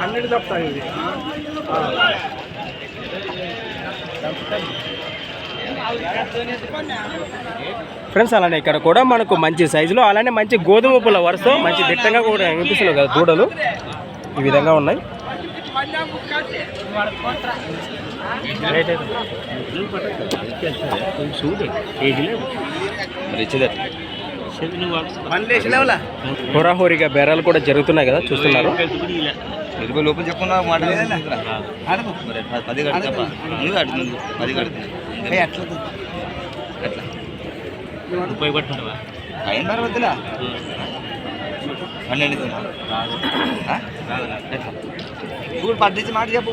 Hundred చెప్తాను ఇది. Friends అలానే ఇక్కడ కూడా మనకు మంచి సైజులో అలానే మంచి గోధుమ పుల్ల వరుస మంచి దిట్టంగా కూడా కనిపిస్తున్నాయి కదా దూడలు ఈ విధంగా ఉన్నాయి. హోరాహోరీగా బేరాలు కూడా జరుగుతున్నాయి కదా చూస్తున్నారు. ఇరవై లోపల చెప్పకుండా మాట పది కడతా నువ్వు అడుగుతుంది పది కడుతుంది ఎట్లా ఎట్లా అయిన తర్వాతలా? పన్నెండు తిన్నా ఎట్లా? ఇప్పుడు పద్దెనిమిది మాట చెప్పు.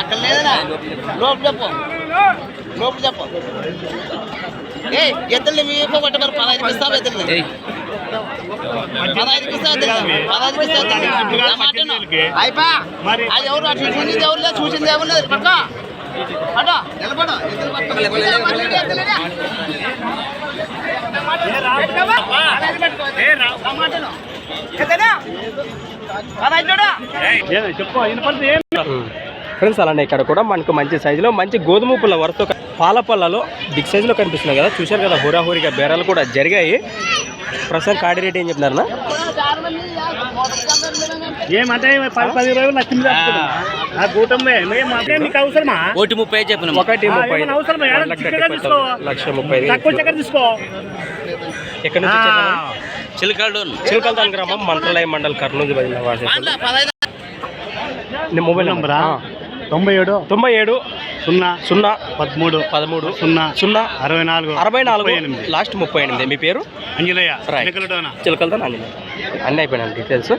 అక్కడ లేదరా లోపు చెప్పు లోపు చెప్పు ఏ ఎత్తుల్ని మీ పట్ట మరి పదహైదు ఇస్తావు ఎత్తుల్ని పదహైదు ఇస్తావు పదహైదు పదహైదుకి ఇస్తావు ఎత్తుల్ని. అయిపా అది ఎవరు అటు చూసింది ఎవరు లేదు చూసింది ఎవరు లేదు పట్టుకో అటో నిలబడు ఎత్తులు పట్టుకో. ఫ్రెండ్స్ అలానే ఇక్కడ కూడా మనకు మంచి సైజులో మంచి గోధుమ పుల్ల వరుస పాల పళ్ళలో బిగ్ సైజులో కనిపిస్తున్నాయి కదా. చూశారు కదా హోరాహోరీగా బేరాలు కూడా జరిగాయి. ప్రస్తుతం కాడి రేట్ ఏం చెప్తున్నారన్నా? అవసరమా? ఒకటి ముప్పై చెప్పిన ఒకటి లక్ష ఎక్కడి నుంచి వచ్చారు? చిలకాడు చిలకల్తాన్ గ్రామం మంత్రాలయ మండల్ కర్నూలు. పదహైదు. నీ మొబైల్ నెంబరా? తొంభై ఏడు. తొంభై ఏడు. సున్నా సున్నా పదమూడు పదమూడు. సున్నా సున్నా అరవై నాలుగు అరవై నాలుగు ఎనిమిది. లాస్ట్ ముప్పై ఎనిమిది. మీ పేరు? అంజలయ్య Right. చిలకలటోన. చిలకలతో ఆంజనేయ అన్నీ అయిపోయినాయి డీటెయిల్స్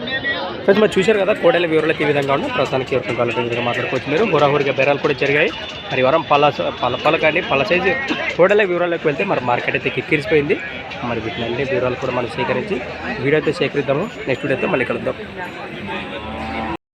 ఫ్రెండ్స్ మరి చూశారు కదా కోడల వివరాలకి ఈ విధంగా ఉన్నాయి ప్రస్తుతానికి ఈ విధంగా మాట్లాడుకోవచ్చు మీరు. హోరాహోరిగా బేరాలు కూడా జరిగాయి. మరి వరం పళ్ళ పళ్ళ పళ్ళ కానీ పళ్ళ సైజు కోడల వివరాలకు వెళ్తే మరి మార్కెట్ అయితే కిక్కిరిసిపోయింది. మరి వీటిని అన్ని వివరాలు కూడా మనం సేకరించి వీడియో అయితే సేకరిద్దాము. నెక్స్ట్ వీడియో అయితే మళ్ళీ కలుద్దాం.